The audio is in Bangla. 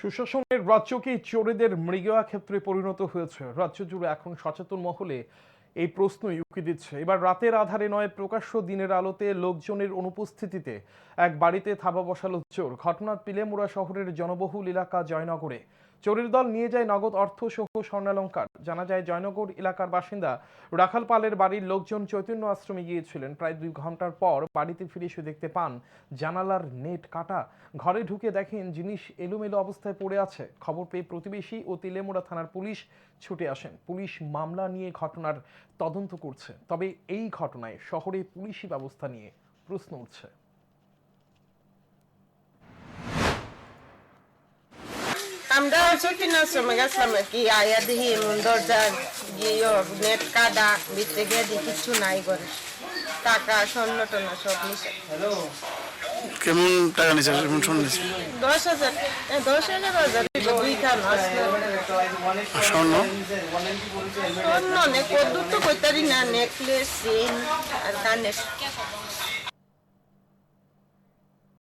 সুশাসনের রাজ্যকে চোরেদের মৃগয়া ক্ষেত্রে পরিণত হয়েছে। রাজ্য জুড়ে এখন সচেতন মহলে এই প্রশ্নই উকি দিচ্ছে। এবার রাতের আধারে নয়, প্রকাশ্য দিনের আলোতে লোকজনের অনুপস্থিতিতে এক বাড়িতে থাবা বসালো চোর। ঘটনার পিলেমুড়া শহরের জনবহুল এলাকা জয়নগরে চোরের দল নিয়ে যায় নগদ অর্থ সহ স্বর্ণালঙ্কার। জানা যায়, জয়নগর এলাকার বাসিন্দা রাখাল পালের বাড়ির লোকজন চৈতন্য আশ্রমে গিয়েছিলেন। প্রায় দুই ঘণ্টার পর বাড়িতে ফিরে এসে দেখতে পান, জানালার নেট কাটা। ঘরে ঢুকে দেখেন জিনিস এলোমেলো অবস্থায় পড়ে আছে। খবর পেয়ে প্রতিবেশী ও তিলেমুড়া থানার পুলিশ ছুটে আসেন। পুলিশ মামলা নিয়ে ঘটনার তদন্ত করছে। তবে এই ঘটনায় শহরে পুলিশি ব্যবস্থা নিয়ে প্রশ্ন উঠছে। আমরা সকিনার সময় গেছিলাম কি আয়া দেখি দরজার গিয়ে নেট কাদা ভিতরে গিয়ে দেখি কিছু নাই করে টাকা স্বর্ণ টনা সব নিছে কেমন টাকা নিচ্ছে কেমন স্বর্ণ নিচ্ছে দশ হাজার দশ হাজার হাজার স্বর্ণ স্বর্ণ নে কদ্দুর তো কইতারি না নেকলেস চেন আর কানের